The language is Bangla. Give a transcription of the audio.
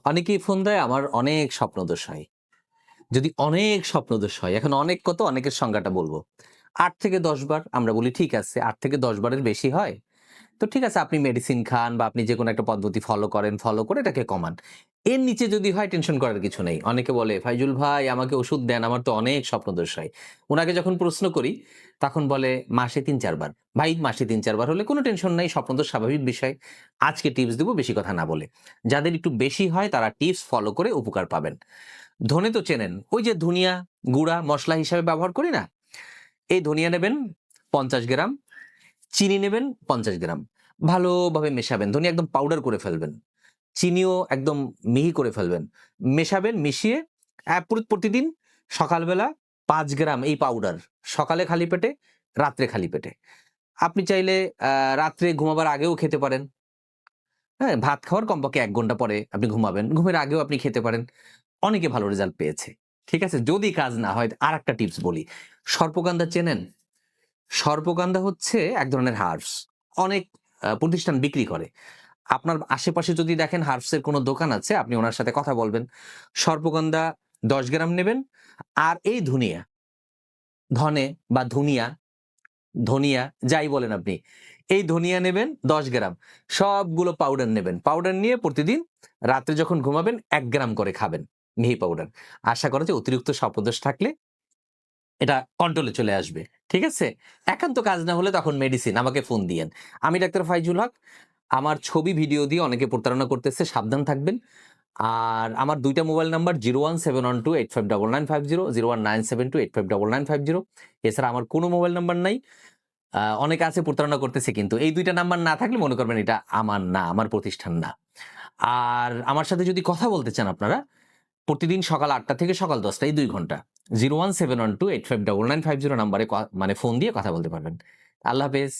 অনেকেই ফোন দেয়, আমার অনেক স্বপ্নদোষ হয়। যদি অনেক স্বপ্নদোষ হয়, এখন অনেক কত? অনেকের সংজ্ঞাটা বলব। আট থেকে দশ বার আমরা বলি, ঠিক আছে, আট থেকে দশ বারের বেশি হয়? তো ঠিক আছে, আপনি মেডিসিন খান বা আপনি যে কোনো একটা পদ্ধতি ফলো করেন ফলো করে এটাকে কমান। এর নিচে যদি হয় টেনশন করার কিছু নেই। অনেকে বলে, ফাইজুল ভাই, আমাকে ওষুধ দেন, আমার তো অনেক স্বপ্নদোষ হয় ওনাকে যখন প্রশ্ন করি, তখন বলে, মাসে তিন চারবার ভাই, মাসে তিন চারবার হলে কোনো টেনশন নাই স্বপ্নদোষ স্বাভাবিক বিষয়। আজকে টিপস দেবো, বেশি কথা না বলে। যাদের একটু বেশি হয়, তারা টিপস ফলো করে উপকার পাবেন। ধনে তো চেনেন, ওই যে ধনিয়া, গুঁড়া, মশলা হিসাবে ব্যবহার করি না? এই ধনিয়া নেবেন পঞ্চাশ গ্রাম, চিনি নেবেন পঞ্চাশ গ্রাম। ভালোভাবে মেশাবেন, ধনিয়া একদম পাউডার করে ফেলবেন। চিনিও একদম মিহি করে ফেলবেন। মেশাবেন, মিশিয়ে প্রতিদিন সকালবেলা পাঁচ গ্রাম এই পাউডার সকালে খালি পেটে, রাত্রে খালি পেটে। আপনি চাইলে রাত্রে ঘুমাবার আগেও খেতে পারেন। হ্যাঁ ভাত খাওয়ার কমপক্ষে এক ঘণ্টা পরে আপনি ঘুমাবেন। ঘুমের আগেও আপনি খেতে পারেন। অনেকে ভালো রেজাল্ট পেয়েছে। ঠিক আছে? যদি কাজ না হয় আর একটা টিপস বলি। সর্পকান্দা চেনেন? সর্পকান্দা হচ্ছে এক ধরনের হার্বস অনেক প্রতিষ্ঠান বিক্রি করে। আপনার আশেপাশে যদি দেখেন হার্বসের কোনো দোকান আছে, আপনি ওনার সাথে কথা বলবেন। সর্পগন্ধা দশ গ্রাম নেবেন। আর এই ধুনিয়া, ধনে বা ধুনিয়া, ধনিয়া যাই বলেন আপনি, এই ধনিয়া নেবেন দশ গ্রাম। সবগুলো পাউডার নেবেন। পাউডার নিয়ে প্রতিদিন রাত্রে যখন ঘুমাবেন, এক গ্রাম করে খাবেন মিহি পাউডার। আশা করা যে অতিরিক্ত স্বপ্নদোষ থাকলে এটা কন্ট্রোলে চলে আসবে। ঠিক আছে? একান্ত কাজ না হলে তখন মেডিসিন আমাকে ফোন দিয়েন। আমি ডাক্তার ফাইজুল হক আমার ছবি ভিডিও দিয়ে অনেকে প্রতারণা করতেছে, সাবধান থাকবেন। আর আমার দুইটা mobile number zero one seven one two eight five double nine five zero zero one nine seven two eight five double nine five zero. এছাড়া আমার কোনো মোবাইল নাম্বার নাই। অনেকে আছে প্রতারণা করতেছে, কিন্তু এই দুইটা নাম্বার না থাকলে মনে করবেন এটা আমার না, আমার প্রতিষ্ঠান না। আর আমার সাথে যদি কথা বলতে চান আপনারা, প্রতিদিন সকাল আটটা থেকে সকাল দশটা, এই দুই ঘণ্টা, zero one seven one two eight five double nine five zero নাম্বারে মানে ফোন দিয়ে কথা বলতে পারবেন। আল্লাহ হাফেজ।